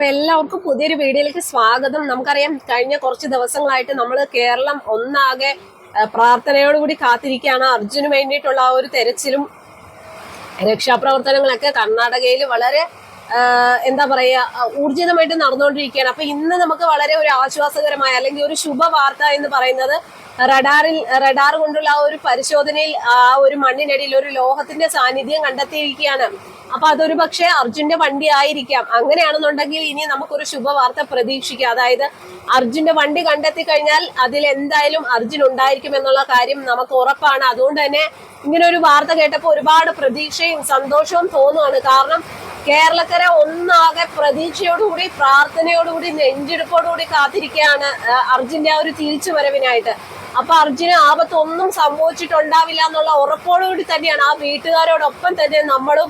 അപ്പൊ എല്ലാവർക്കും പുതിയൊരു വീഡിയോയിലേക്ക് സ്വാഗതം. നമുക്കറിയാം കഴിഞ്ഞ കുറച്ച് ദിവസങ്ങളായിട്ട് നമ്മൾ കേരളം ഒന്നാകെ പ്രാർത്ഥനയോടുകൂടി കാത്തിരിക്കുകയാണ്. അർജുന് വേണ്ടിയിട്ടുള്ള ആ ഒരു തെരച്ചിലും രക്ഷാപ്രവർത്തനങ്ങളൊക്കെ കർണാടകയിൽ വളരെ എന്താ പറയുക ഊർജിതമായിട്ട് നടന്നുകൊണ്ടിരിക്കുകയാണ്. അപ്പൊ ഇന്ന് നമുക്ക് വളരെ ഒരു ആശ്വാസകരമായ അല്ലെങ്കിൽ ഒരു ശുഭവാർത്ത എന്ന് പറയുന്നത് റഡാറിൽ റഡാർ കൊണ്ടുള്ള ആ ഒരു പരിശോധനയിൽ ആ ഒരു മണ്ണിനടിയിൽ ഒരു ലോഹത്തിന്റെ സാന്നിധ്യം കണ്ടെത്തിയിരിക്കുകയാണ്. അപ്പൊ അതൊരു പക്ഷേ അർജുന്റെ വണ്ടി ആയിരിക്കാം. അങ്ങനെയാണെന്നുണ്ടെങ്കിൽ ഇനി നമുക്കൊരു ശുഭവാർത്ത പ്രതീക്ഷിക്കാം. അതായത് അർജുന്റെ വണ്ടി കണ്ടെത്തി കഴിഞ്ഞാൽ അതിൽ എന്തായാലും അർജുൻ ഉണ്ടായിരിക്കും എന്നുള്ള കാര്യം നമുക്ക് ഉറപ്പാണ്. അതുകൊണ്ട് തന്നെ ഇങ്ങനെ ഒരു വാർത്ത കേട്ടപ്പോൾ ഒരുപാട് പ്രതീക്ഷയും സന്തോഷവും തോന്നുവാണ്. കാരണം കേരളക്കര ഒന്നാകെ പ്രതീക്ഷയോടുകൂടി പ്രാർത്ഥനയോടുകൂടി നെഞ്ചെടുപ്പോടുകൂടി കാത്തിരിക്കുകയാണ് അർജുന്റെ ആ ഒരു തിരിച്ചു വരവിനായിട്ട് അപ്പൊ അർജുന ആപത്ത് ഒന്നും സംഭവിച്ചിട്ടുണ്ടാവില്ല എന്നുള്ള ഉറപ്പോടുകൂടി തന്നെയാണ് ആ വീട്ടുകാരോടൊപ്പം തന്നെ നമ്മളും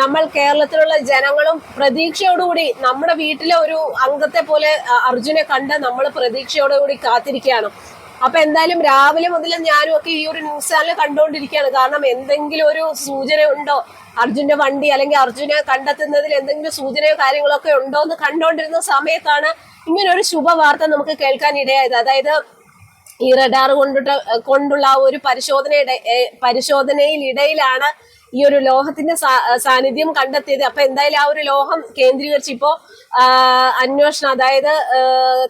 നമ്മൾ കേരളത്തിലുള്ള ജനങ്ങളും പ്രതീക്ഷയോടുകൂടി നമ്മുടെ വീട്ടിലെ ഒരു അംഗത്തെ പോലെ അർജുനെ കണ്ട് നമ്മൾ പ്രതീക്ഷയോടുകൂടി കാത്തിരിക്കുകയാണ്. അപ്പൊ എന്തായാലും രാവിലെ മുതൽ ഞാനും ഒക്കെ ഈ ഒരു ന്യൂസ് ചാനൽ കണ്ടുകൊണ്ടിരിക്കുകയാണ്. കാരണം എന്തെങ്കിലും ഒരു സൂചന ഉണ്ടോ? അർജുന്റെ വണ്ടി അല്ലെങ്കിൽ അർജുനെ കണ്ടെത്തുന്നതിൽ എന്തെങ്കിലും സൂചനയോ കാര്യങ്ങളൊക്കെ ഉണ്ടോ എന്ന് കണ്ടുകൊണ്ടിരുന്ന സമയത്താണ് ഇങ്ങനെ ഒരു ശുഭവാർത്ത നമുക്ക് കേൾക്കാൻ ഇടയായത്. അതായത് ഈ റഡാർ കൊണ്ടിട്ട് കൊണ്ടുള്ള ആ ഒരു പരിശോധനയുടെ പരിശോധനയിലിടയിലാണ് ഈ ഒരു ലോഹത്തിന്റെ സാന്നിധ്യം കണ്ടെത്തിയത്. അപ്പൊ എന്തായാലും ആ ഒരു ലോഹം കേന്ദ്രീകരിച്ച് ഇപ്പോ അന്വേഷണം അതായത്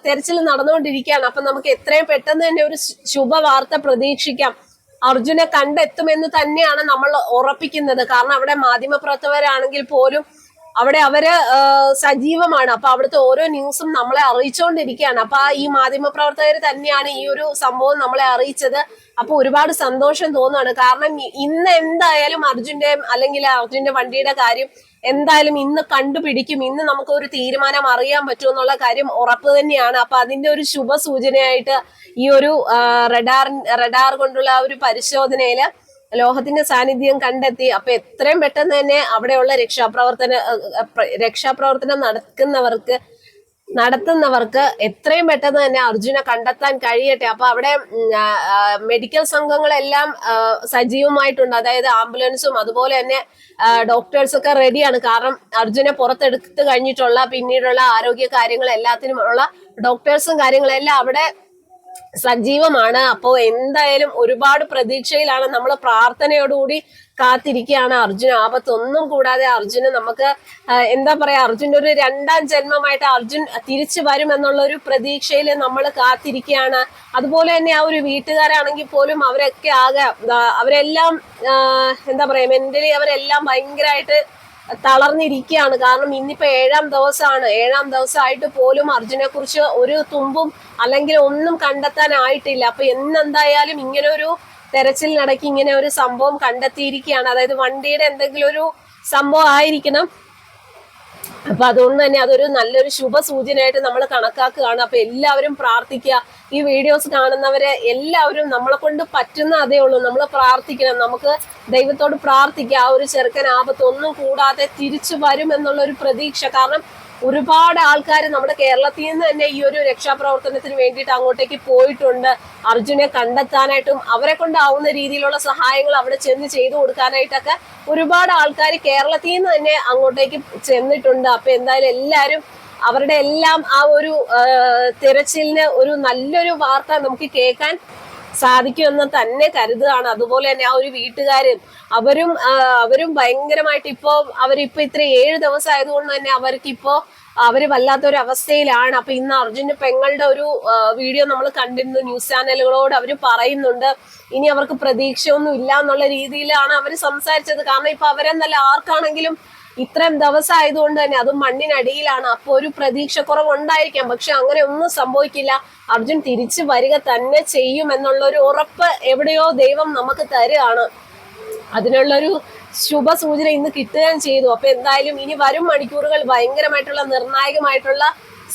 തെരച്ചിൽ നടന്നുകൊണ്ടിരിക്കുകയാണ്. അപ്പൊ നമുക്ക് എത്രയും പെട്ടെന്ന് തന്നെ ഒരു ശുഭവാർത്ത പ്രതീക്ഷിക്കാം. അർജുനെ കണ്ടെത്തുമെന്ന് തന്നെയാണ് നമ്മൾ ഉറപ്പിക്കുന്നത്. കാരണം അവിടെ മാധ്യമപ്രവർത്തകരാണെങ്കിൽ പോലും അവിടെ അവർ സജീവമാണ്. അപ്പൊ അവിടുത്തെ ഓരോ ന്യൂസും നമ്മളെ അറിയിച്ചുകൊണ്ടിരിക്കുകയാണ് അപ്പൊ ഈ മാധ്യമപ്രവർത്തകർ തന്നെയാണ് ഈ ഒരു സംഭവം നമ്മളെ അറിയിച്ചത്. അപ്പൊ ഒരുപാട് സന്തോഷം തോന്നുകയാണ് കാരണം ഇന്ന് എന്തായാലും അർജുന്റെ അല്ലെങ്കിൽ അർജുന്റെ വണ്ടിയുടെ കാര്യം എന്തായാലും ഇന്ന് കണ്ടുപിടിക്കും. ഇന്ന് നമുക്ക് ഒരു തീരുമാനം അറിയാൻ പറ്റുമെന്നുള്ള കാര്യം ഉറപ്പ് തന്നെയാണ്. അപ്പൊ അതിന്റെ ഒരു ശുഭ സൂചനയായിട്ട് ഈ ഒരു റഡാർ റഡാർ കൊണ്ടുള്ള ഒരു പരിശോധനയിൽ ലോഹത്തിന്റെ സാന്നിധ്യം കണ്ടെത്തി. അപ്പൊ എത്രയും പെട്ടെന്ന് തന്നെ അവിടെയുള്ള രക്ഷാപ്രവർത്തന രക്ഷാപ്രവർത്തനം നടക്കുന്നവർക്ക് നടത്തുന്നവർക്ക് എത്രയും പെട്ടെന്ന് തന്നെ അർജുനെ കണ്ടെത്താൻ കഴിയട്ടെ. അപ്പൊ അവിടെ മെഡിക്കൽ സംഘങ്ങളെല്ലാം സജീവമായിട്ടുണ്ട്. അതായത് ആംബുലൻസും അതുപോലെ തന്നെ ഡോക്ടേഴ്സ് ഒക്കെ റെഡിയാണ് കാരണം അർജുനെ പുറത്തെടുത്ത് കഴിഞ്ഞിട്ടുള്ള പിന്നീടുള്ള ആരോഗ്യ കാര്യങ്ങൾ എല്ലാത്തിനുമുള്ള ഡോക്ടേഴ്സും കാര്യങ്ങളെല്ലാം അവിടെ സജീവമാണ്. അപ്പോ എന്തായാലും ഒരുപാട് പ്രതീക്ഷയിലാണ് നമ്മൾ പ്രാർത്ഥനയോടുകൂടി കാത്തിരിക്കുകയാണ് അർജുന. ആപത്തൊന്നും കൂടാതെ അർജുന് നമുക്ക് എന്താ പറയാ അർജുന്റെ ഒരു രണ്ടാം ജന്മമായിട്ട് അർജുൻ തിരിച്ചു വരും എന്നുള്ള ഒരു പ്രതീക്ഷയിൽ നമ്മൾ കാത്തിരിക്കുകയാണ്. അതുപോലെ തന്നെ ആ ഒരു വീട്ടുകാരാണെങ്കിൽ പോലും അവരൊക്കെ ആകെ അവരെല്ലാം എന്താ പറയാ മെന്റലി അവരെല്ലാം ഭയങ്കരമായിട്ട് തളർന്നിരിക്കുകയാണ്. കാരണം ഇന്നിപ്പോ ഏഴാം ദിവസമാണ്. ഏഴാം ദിവസമായിട്ട് പോലും അർജുനെ കുറിച്ച് ഒരു തുമ്പും അല്ലെങ്കിൽ ഒന്നും കണ്ടെത്താനായിട്ടില്ല. അപ്പൊ എന്നെന്തായാലും ഇങ്ങനെ ഒരു തെരച്ചിലിനിടയ്ക്ക് ഇങ്ങനെ ഒരു സംഭവം കണ്ടെത്തിയിരിക്കുകയാണ്. അതായത് വണ്ടിയുടെ എന്തെങ്കിലും ഒരു സംഭവം ആയിരിക്കണം. അപ്പൊ അതുകൊണ്ട് തന്നെ അതൊരു നല്ലൊരു ശുഭ സൂചനയായിട്ട് നമ്മൾ കണക്കാക്കുകയാണ്. അപ്പൊ എല്ലാവരും പ്രാർത്ഥിക്കുക. ഈ വീഡിയോസ് കാണുന്നവരെ എല്ലാവരും നമ്മളെ കൊണ്ട് പറ്റുന്ന അതേ ഉള്ളൂ. നമ്മൾ പ്രാർത്ഥിക്കണം. നമുക്ക് ദൈവത്തോട് പ്രാർത്ഥിക്കുക. ആ ഒരു ചെറുക്കൻ ആപത്തൊന്നും കൂടാതെ തിരിച്ചു വരും എന്നുള്ള ഒരു പ്രതീക്ഷ. കാരണം ഒരുപാട് ആൾക്കാർ നമ്മുടെ കേരളത്തിൽ നിന്ന് തന്നെ ഈ ഒരു രക്ഷാപ്രവർത്തനത്തിന് വേണ്ടിയിട്ട് അങ്ങോട്ടേക്ക് പോയിട്ടുണ്ട്. അർജുനെ കണ്ടെത്താനായിട്ടും അവരെ കൊണ്ടാവുന്ന രീതിയിലുള്ള സഹായങ്ങൾ അവിടെ ചെന്ന് ചെയ്തു കൊടുക്കാനായിട്ടൊക്കെ ഒരുപാട് ആൾക്കാർ കേരളത്തിൽ നിന്ന് തന്നെ അങ്ങോട്ടേക്ക് ചെന്നിട്ടുണ്ട്. അപ്പൊ എന്തായാലും എല്ലാവരും അവരുടെ എല്ലാം ആ ഒരു തിരച്ചിലിന് ഒരു നല്ലൊരു വാർത്ത നമുക്ക് കേൾക്കാൻ സാധിക്കുമെന്ന് തന്നെ കരുതുകയാണ്. അതുപോലെ തന്നെ ആ ഒരു വീട്ടുകാരും അവരും അവരും ഭയങ്കരമായിട്ട് ഇപ്പോ അവരിപ്പോ ഇത്ര ഏഴ് ദിവസം ആയതുകൊണ്ട് തന്നെ അവർക്കിപ്പോ അവർ വല്ലാത്തൊരു അവസ്ഥയിലാണ് അപ്പൊ ഇന്ന് അർജുന്റെ പെങ്ങളുടെ ഒരു വീഡിയോ നമ്മൾ കണ്ടിരുന്നു. ന്യൂസ് ചാനലുകളോട് അവർ പറയുന്നുണ്ട്. ഇനി അവർക്ക് പ്രതീക്ഷയൊന്നും ഇല്ല എന്നുള്ള രീതിയിലാണ് അവർ സംസാരിച്ചത്. കാരണം ഇപ്പൊ അവരെന്നല്ല ആർക്കാണെങ്കിലും ഇത്രയും ദിവസം ആയതുകൊണ്ട് തന്നെ അതും മണ്ണിനടിയിലാണ്. അപ്പോൾ ഒരു പ്രതീക്ഷ കുറവുണ്ടായിരിക്കാം പക്ഷെ അങ്ങനെ ഒന്നും സംഭവിക്കില്ല. അർജുൻ തിരിച്ചു വരിക തന്നെ ചെയ്യും എന്നുള്ള ഒരു ഉറപ്പ് എവിടെയോ ദൈവം നമുക്ക് തരുകയാണ്. അതിനുള്ളൊരു ശുഭ സൂചന ഇന്ന് കിട്ടുകയും ചെയ്തു. അപ്പൊ എന്തായാലും ഇനി വരും മണിക്കൂറുകൾ ഭയങ്കരമായിട്ടുള്ള നിർണായകമായിട്ടുള്ള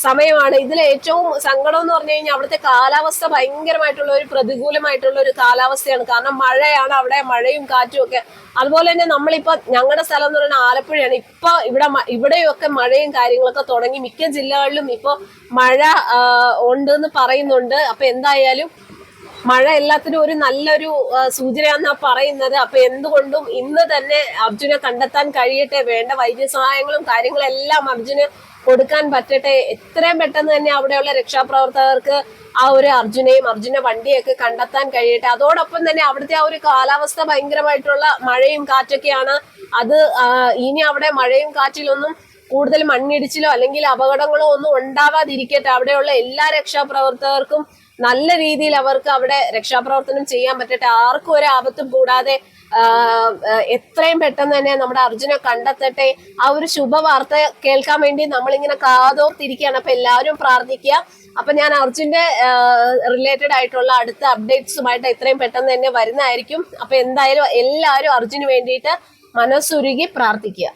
സമയമാണ്. ഇതിൽ ഏറ്റവും സങ്കടം എന്ന് പറഞ്ഞു കഴിഞ്ഞാൽ അവിടുത്തെ കാലാവസ്ഥ ഭയങ്കരമായിട്ടുള്ള ഒരു പ്രതികൂലമായിട്ടുള്ള ഒരു കാലാവസ്ഥയാണ്. കാരണം മഴയാണ് അവിടെ മഴയും കാറ്റും ഒക്കെ. അതുപോലെ തന്നെ നമ്മളിപ്പോ ഞങ്ങളുടെ സ്ഥലം എന്ന് പറയുന്നത് ആലപ്പുഴയാണ്. ഇപ്പൊ ഇവിടെ ഇവിടെയൊക്കെ മഴയും കാര്യങ്ങളൊക്കെ തുടങ്ങി. മിക്ക ജില്ലകളിലും ഇപ്പൊ മഴ ഉണ്ട് എന്ന് പറയുന്നുണ്ട്. അപ്പൊ എന്തായാലും മഴ എല്ലാത്തിനും ഒരു നല്ലൊരു സൂചനയാന്നാ പറയുന്നത്. അപ്പൊ എന്തുകൊണ്ടും ഇന്ന് തന്നെ അർജുനെ കണ്ടെത്താൻ കഴിയട്ടെ. വേണ്ട വൈദ്യസഹായങ്ങളും കാര്യങ്ങളും എല്ലാം അർജുന് കൊടുക്കാൻ പറ്റട്ടെ എത്രയും പെട്ടെന്ന് തന്നെ അവിടെയുള്ള രക്ഷാപ്രവർത്തകർക്ക് ആ ഒരു അർജുനെയും അർജുന വണ്ടിയൊക്കെ കണ്ടെത്താൻ കഴിയട്ടെ. അതോടൊപ്പം തന്നെ അവിടുത്തെ ആ ഒരു കാലാവസ്ഥ ഭയങ്കരമായിട്ടുള്ള മഴയും കാറ്റൊക്കെയാണ്. അത് ഇനി അവിടെ മഴയും കാറ്റിലൊന്നും കൂടുതൽ മണ്ണിടിച്ചിലോ അല്ലെങ്കിൽ അപകടങ്ങളോ ഒന്നും ഉണ്ടാവാതിരിക്കട്ടെ. അവിടെയുള്ള എല്ലാ രക്ഷാപ്രവർത്തകർക്കും നല്ല രീതിയിൽ അവർക്ക് അവിടെ രക്ഷാപ്രവർത്തനം ചെയ്യാൻ പറ്റട്ടെ. ആർക്കും ഒരു ആപത്തും കൂടാതെ എത്രയും പെട്ടെന്ന് തന്നെ നമ്മുടെ അർജുനെ കണ്ടെത്തട്ടെ. ആ ഒരു ശുഭവാർത്ത കേൾക്കാൻ വേണ്ടി നമ്മളിങ്ങനെ കാതോർത്തിരിക്കുകയാണ്. അപ്പൊ എല്ലാവരും പ്രാർത്ഥിക്കുക. അപ്പൊ ഞാൻ അർജുന്റെ റിലേറ്റഡ് ആയിട്ടുള്ള അടുത്ത അപ്ഡേറ്റ്സുമായിട്ട് എത്രയും പെട്ടെന്ന് തന്നെ വരുന്നതായിരിക്കും. അപ്പൊ എന്തായാലും എല്ലാവരും അർജുന് വേണ്ടിയിട്ട് മനസ്സുരുകി പ്രാർത്ഥിക്കുക.